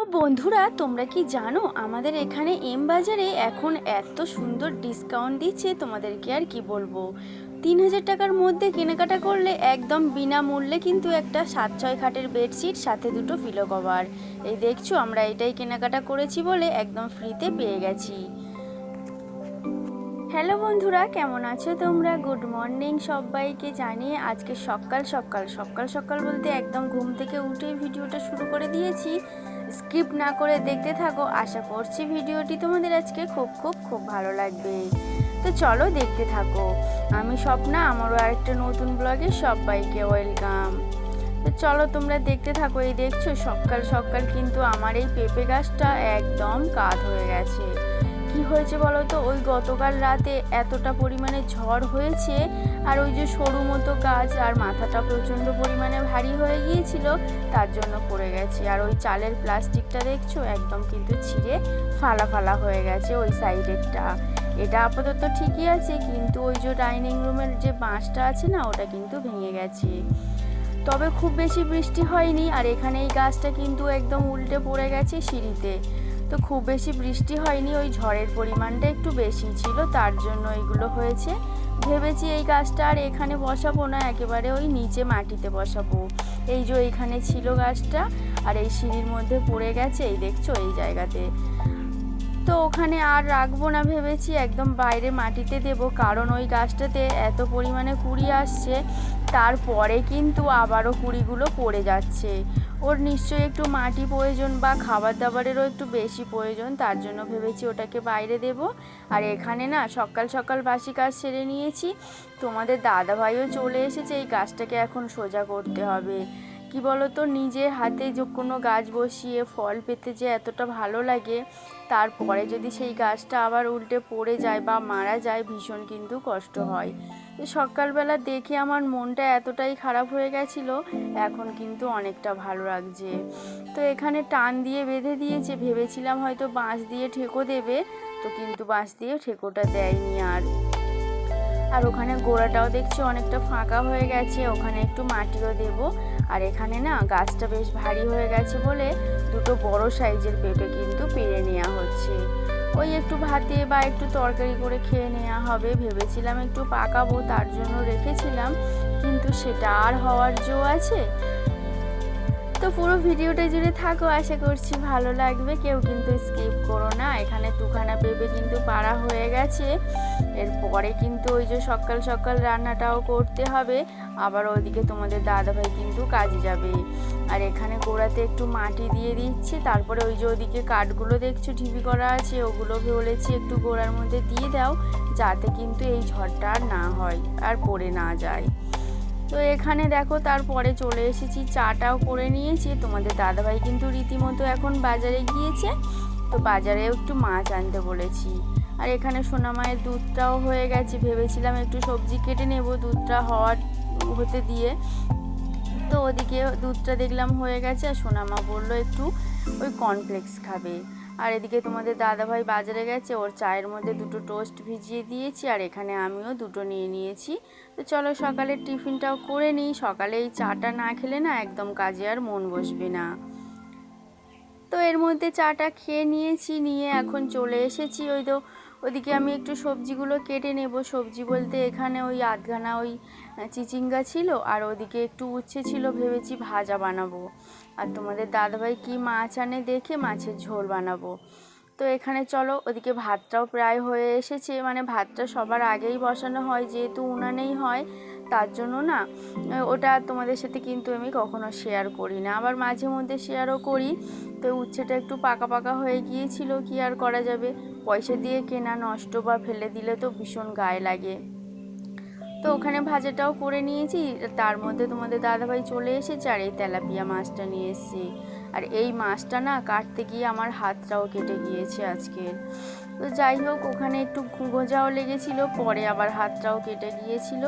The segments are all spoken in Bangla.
ও বন্ধুরা, তোমরা কি জানো আমাদের এখানে এম বাজারে এখন এত সুন্দর ডিসকাউন্ট দিচ্ছে, তোমাদেরকে আর কি বলব? তিন হাজার টাকার মধ্যে কেনাকাটা করলে একদম বিনামূল্যে কিন্তু একটা সাত ছয় খাটের বেডশিট সাথে দুটো পিলো কভার এই দেখছ, আমরা এটাই কেনাকাটা করেছি বলে একদম ফ্রিতে পেয়ে গেছি। হ্যালো বন্ধুরা, কেমন আছো তোমরা? গুড মর্নিং সবাইকে জানিয়ে আজকে সকাল সকাল সকাল সকাল বলতে একদম ঘুম থেকে উঠে ভিডিওটা শুরু করে দিয়েছি। স্কিপ না করে দেখতে থাকো। আশা করছি ভিডিওটি তোমাদের আজকে খুব খুব খুব ভালো লাগবে। তো চলো দেখতে থাকো। আমি স্বপ্না, আমারও আরেকটা নতুন ব্লগে সবাইকে ওয়েলকাম। তো চলো তোমরা দেখতে থাকো। এই দেখছ, সকাল সকাল কিন্তু আমার এই পেঁপে গাছটা একদম কাত হয়ে গেছে। কি হয়েছে বলো তো? ওই গতকাল রাতে এতটা পরিমাণে ঝড় হয়েছে আর ওই যে সরু মতো গাছ আর মাথাটা প্রচণ্ড পরিমাণে ভারী হয়ে গিয়েছিল, তার জন্য পড়ে গেছে। আর ওই চালের প্লাস্টিকটা দেখছ? একদম কিন্তু ছিঁড়ে ফালা ফালা হয়ে গেছে ওই সাইডেরটা। এটা আপাতত ঠিকই আছে, কিন্তু ওই যে ডাইনিং রুমের যে বাঁশটা আছে না, ওটা কিন্তু ভেঙে গেছে। তবে খুব বেশি বৃষ্টি হয়নি, আর এখানে এই গাছটা কিন্তু একদম উল্টে পড়ে গেছে সিঁড়িতে। তো খুব বেশি বৃষ্টি হয়নি, ওই ঝড়ের পরিমাণটা একটু বেশি ছিল, তার জন্য এগুলো হয়েছে। ভেবেছি এই গাছটা আর এখানে বসাবো না, একেবারে ওই নিচে মাটিতে বসাবো। এই যে এইখানে ছিল গাছটা, আর এই সিঁড়ির মধ্যে পড়ে গেছে, এই দেখছ, এই জায়গাতে। তো ওখানে আর রাখব না ভেবেছি, একদম বাইরে মাটিতে দেব। কারণ ওই গাছটাতে এত পরিমাণে কুড়ি আসছে, তারপরে কিন্তু আবারও কুড়িগুলো পড়ে যাচ্ছে। ওর নিশ্চয়ই একটু মাটি প্রয়োজন বা খাবার দাবারেরও একটু বেশি প্রয়োজন, তার জন্য ভেবেছি ওটাকে বাইরে দেব। আর এখানে না, সকাল সকাল বাসি কাজ সেরে নিয়েছি। তোমাদের দাদাভাইও চলে এসেছে, এই গাছটাকে এখন সোজা করতে হবে। কি বলতো, নিজের হাতে যে কোনো গাছ বসিয়ে ফল পেতে যে এতটা ভালো লাগে, তারপরে যদি সেই গাছটা আবার উল্টে পড়ে যায় বা মারা যায়, ভীষণ কিন্তু কষ্ট হয়। সকালবেলা দেখে আমার মনটা এতটাই খারাপ হয়ে গেছিল, এখন কিন্তু অনেকটা ভালো লাগছে। তো এখানে টান দিয়ে বেঁধে দিয়েছে, ভেবেছিলাম হয়তো বাঁশ দিয়ে ঠেকো দেবে, তো কিন্তু বাঁশ দিয়ে ঠেকোটা দেয়নি আর। আর ওখানে গোড়াটাও দেখছি অনেকটা ফাঁকা হয়ে গেছে, ওখানে একটু মাটিও দেব। আর এখানে না গাছটা বেশ ভারী হয়ে গেছে বলে দুটো বড় সাইজের পেঁপে কিন্তু পেরে নেওয়া হচ্ছে। ওই একটু ভাতে বা একটু তরকারি করে খেয়ে নেওয়া হবে। ভেবেছিলাম একটু পাকাবো, তার জন্য রেখেছিলাম। কিন্তু সেটা আর হওয়ার জো আছে। তো পুরো ভিডিওটা জুড়ে থাকো, আশা করছি ভালো লাগবে। কেউ কিন্তু স্কিপ করো না, এখানে দুখানা পেঁপে কিন্তু পাড়া হয়ে গেছে। এরপরে কিন্তু ওই যে সকাল সকাল রান্নাটাও করতে হবে। আবার ওইদিকে তোমাদের দাদাভাই কিন্তু কাজে যাবে। আর এখানে গোড়াতে একটু মাটি দিয়ে দিচ্ছি, তারপরে ওই যে ওদিকে কাঠগুলো দেখছ, ঢিবি করা আছে ওগুলো বলেছি একটু গোড়ার মধ্যে দিয়ে দাও, যাতে কিন্তু এই ঝড়টা আর না হয়, আর পড়ে না যায়। তো এখানে দেখো তারপরে চলে এসেছি, চাটাও করে নিয়েছি। তোমাদের দাদাভাই কিন্তু রীতিমতো এখন বাজারে গিয়েছে। তো বাজারে একটু মাছ আনতে বলেছি। আর এখানে সোনামায়ের দুধটাও হয়ে গেছে। ভেবেছিলাম একটু সবজি কেটে নেব দুধটা হওয়ার হতে দিয়ে। তো ওদিকে দুধটা দেখলাম হয়ে গেছে আর সোনামা বলল, একটু ওই কর্নফ্লেক্স খাবে। আর এদিকে তোমাদের দাদাভাই বাজারে গেছে, ওর চায়ের মধ্যে দুটো টোস্ট ভিজিয়ে দিয়েছি, আর এখানে আমিও দুটো নিয়ে নিয়েছি। তো চলো সকালের টিফিনটাও করে নিই, সকালে এই চাটা না খেলে না একদম কাজে আর মন বসবে না। তো এর মধ্যে চাটা খেয়ে নিয়েছি, নিয়ে এখন চলে এসেছি। ওই তো ওদিকে আমি একটু সবজিগুলো কেটে নেব। সবজি বলতে এখানে ওই আধখানা ওই চিচিঙ্গা ছিল, আর ওদিকে একটু উচ্ছে ছিল, ভেবেছি ভাজা বানাবো। আর তোমাদের দাদাভাই কি মাছ আনে দেখে মাছের ঝোল বানাবো। তো এখানে চলো, ওদিকে ভাতটাও প্রায় হয়ে এসেছে। মানে ভাতটা সবার আগেই বসানো হয়, যেহেতু উনানেই হয়, তার জন্য না ওটা তোমাদের সাথে কিন্তু আমি কখনো শেয়ার করি না। আবার মাঝে মধ্যে শেয়ারও করি। তো উচ্ছেটা একটু পাকা পাকা হয়ে গিয়েছিল, কি আর করা যাবে? পয়সা দিয়ে কেনা নষ্ট বা ফেলে দিলে তো ভীষণ গায়ে লাগে। তো ওখানে ভাজাটাও করে নিয়েছি, তার মধ্যে তোমাদের দাদাভাই চলে এসেছে আর এই তেলাপিয়া মাছটা নিয়ে এসেছি। আর এই মাছটা না কাটতে গিয়ে আমার হাতটাও কেটে গিয়েছে আজকে। তো যাই হোক, ওখানে একটু গোজাও লেগেছিল, পরে আবার হাতটাও কেটে গিয়েছিল।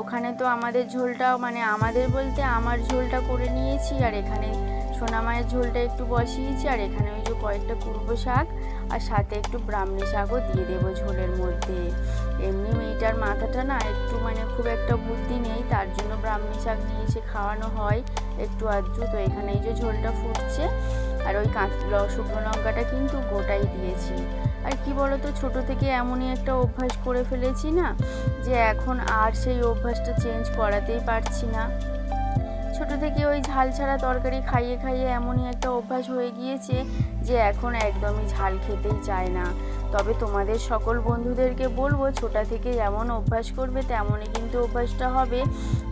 ওখানে তো আমাদের ঝোলটাও মানে আমাদের বলতে আমার ঝোলটা করে নিয়েছি, আর এখানে সোনামায়ের ঝোলটা একটু বসিয়েছি, আর এখানে ওই যে কয়েকটা কুড়বো শাক আর সাথে একটু ব্রাহ্মী শাকও দিয়ে দেবো ঝোলের মধ্যে। এমনি মেয়েটার মাথাটা না একটু মানে খুব একটা বুদ্ধি নেই, তার জন্য ব্রাহ্মী শাক নিয়ে এসে খাওয়ানো হয় একটু আধটু। তো এখানে এই যে ঝোলটা ফুটছে, আর ওই কাঁচ শুকনো লঙ্কাটা কিন্তু গোটাই দিয়েছি। আর কি বলতো, ছোট থেকে এমনই একটা অভ্যাস করে ফেলেছি না, যে এখন আর সেই অভ্যাসটা চেঞ্জ করাতেই পারছি না। ছোট থেকে ওই ঝাল ছাড়া তরকারি খাইয়ে খাইয়ে এমনই একটা অভ্যাস হয়ে গিয়েছে যে এখন একদমই ঝাল খেতেই চায় না। তবে তোমাদের সকল বন্ধুদেরকে বলব, ছোটা থেকে যেমন অভ্যাস করবে, তেমনই কিন্তু অভ্যাসটা হবে।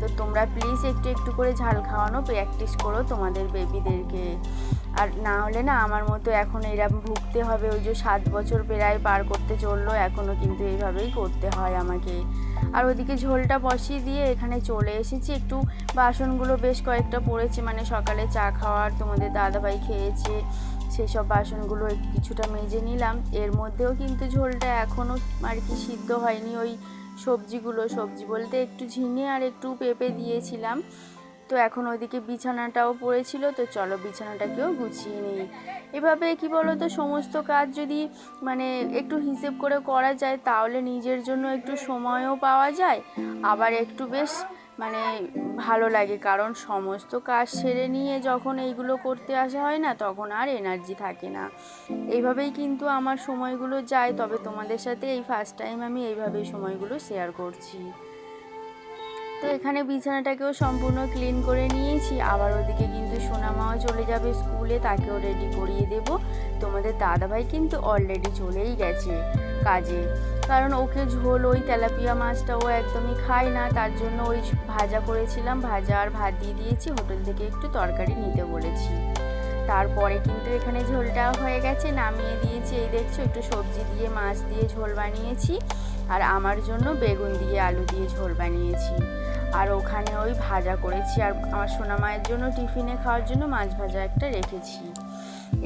তো তোমরা প্লিজ একটু একটু করে ঝাল খাওয়ানো প্র্যাকটিস করো তোমাদের বেবিদেরকে আর না হলে না, আমার মতো এখন এরকম ভুগতে হবে, ওই যে সাত বছর প্রায় পার করতে চলল এখনও কিন্তু এইভাবেই করতে হয় আমাকে। আর ওদিকে ঝোলটা বসিয়ে দিয়ে এখানে চলে এসেছি, একটু বাসনগুলো বেশ কয়েকটা পড়েছে মানে সকালে চা খাওয়ার তোমাদের দাদাভাই খেয়েছে। সেসব বাসনগুলো একটু কিছুটা মেজে নিলাম। এর মধ্যেও কিন্তু ঝোলটা এখনও আর কি সিদ্ধ হয়নি। ওই সবজিগুলো, সবজি বলতে একটু ঝিঙে আর একটু পেঁপে দিয়েছিলাম। তো এখন ওইদিকে বিছানাটাও পড়েছিল, তো চলো বিছানাটাকেও গুছিয়ে নিই। এভাবে কি বলো তো সমস্ত কাজ যদি মানে একটু হিসেব করে করা যায়, তাহলে নিজের জন্য একটু সময়ও পাওয়া যায়। আবার একটু বেশ মানে ভালো লাগে, কারণ সমস্ত কাজ সেরে নিয়ে যখন এইগুলো করতে আসা হয় না, তখন আর এনার্জি থাকে না। এইভাবেই কিন্তু আমার সময়গুলো যায়, তবে তোমাদের সাথে এই ফার্স্ট টাইম আমি এইভাবেই সময়গুলো শেয়ার করছি। তো এখানে বিছানাটাকেও সম্পূর্ণ ক্লিন করে নিয়েছি, আবার ওদিকে কিন্তু সোনামাও চলে যাবে স্কুলে তাকেও রেডি করিয়ে দেব। তোমাদের দাদাভাই কিন্তু অলরেডি চলেই গেছে কাজে। কারণ ওকে ঝোল, ওই তেলাপিয়া মাছটা ও একদমই খায় না, তার জন্য ওই ভাজা করেছিলাম। ভাজা আর ভাত দিয়ে দিয়েছি, হোটেল থেকে একটু তরকারি নিতে বলেছি। তারপরে কিন্তু এখানে ঝোলটা হয়ে গেছে, নামিয়ে দিয়েছি। এই দেখছ, একটু সবজি দিয়ে, মাছ দিয়ে ঝোল বানিয়েছি। আর আমার জন্য বেগুন দিয়ে আলু দিয়ে ঝোল বানিয়েছি। আর ওখানে ওই ভাজা করেছি। আর আমার সোনা মায়ের জন্য টিফিনে খাওয়ার জন্য মাছ ভাজা একটা রেখেছি।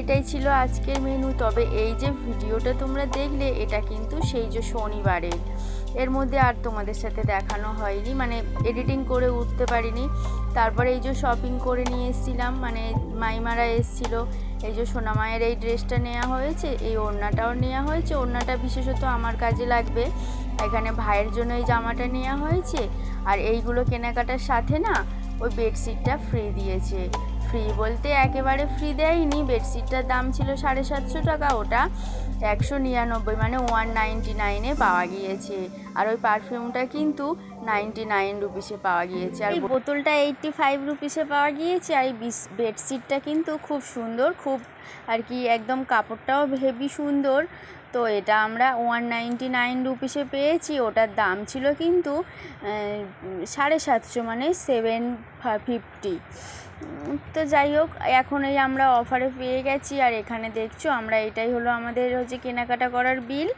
এটাই ছিল আজকের মেনু তবে এই যে ভিডিওটা তোমরা দেখলে, এটা কিন্তু সেই যে শনিবারের এর মধ্যে আর তোমাদের সাথে দেখানো হয়নি। মানে এডিটিং করে উঠতে পারিনি। তারপরে এই যে শপিং করে নিয়ে এসেছিলাম। মানে মাইমারা এসেছিল। এই যে সোনামায়ের এই ড্রেসটা নেওয়া হয়েছে, এই ওড়নাটাও নেওয়া হয়েছে। ওড়নাটা বিশেষত আমার কাজে লাগবে। এখানে ভাইয়ের জন্য এই জামাটা নেওয়া হয়েছে। আর এইগুলো কেনাকাটার সাথে না, ওই বেডশিটটা ফ্রি দিয়েছে। ফ্রি বলতে একেবারে ফ্রি দেয়নি। বেডশিটটার দাম ছিল সাড়ে সাতশো টাকা, ওটা একশো নিরানব্বই মানে ওয়ান নাইনটি নাইনে পাওয়া গিয়েছে। আর ওই পারফিউমটা কিন্তু নাইনটি নাইন রুপিসে পাওয়া গিয়েছে। আর বোতলটা এইটটি ফাইভ রুপিসে পাওয়া গিয়েছে আর এই বিস বেডশিটটা কিন্তু খুব সুন্দর খুব আর কি একদম কাপড়টাও হেভি সুন্দর। তো এটা আমরা ওয়ান নাইনটি নাইন রুপিসে পেয়েছি ওটার দাম ছিল কিন্তু সাড়ে সাতশো মানে সেভেন ফিফটি তো যাই হোক এখন এই আমরা অফারে পেয়ে গেছি আর এখানে দেখছ আমরা এটাই হলো আমাদের হচ্ছে কেনাকাটা করার বিল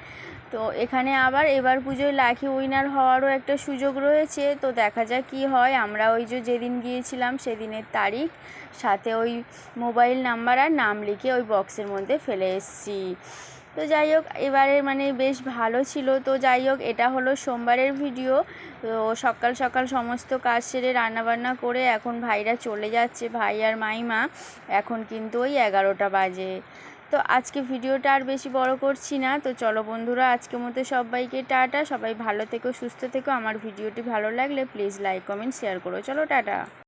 তো এখানে আবার এবার পুজোয় লাকি উইনার হওয়ারও একটা সুযোগ রয়েছে। তো দেখা যাক কী হয়। আমরা ওই যে যেদিন গিয়েছিলাম সেদিনের তারিখ, সাথে ওই মোবাইল নাম্বার আর নাম লিখে ওই বক্সের মধ্যে ফেলে এসেছি। তো যাই হোক, এবারে মানে বেশ ভালো ছিল। তো যাই হোক, এটা হলো সোমবারের ভিডিও। তো সকাল সকাল সমস্ত কাজ সেরে রান্নাবান্না করে এখন ভাইরা চলে যাচ্ছে, ভাই আর মাইমা। এখন কিন্তু ওই এগারোটা বাজে। তো আজকে ভিডিওটা আর বেশি বড় করছি না। তো চলো বন্ধুরা আজকে মতো সবাইকে টাটা। সবাই ভালো থেকো, সুস্থ থেকো। আমার ভিডিওটি ভালো লাগলে প্লিজ লাইক কমেন্ট শেয়ার করো। চলো, টাটা।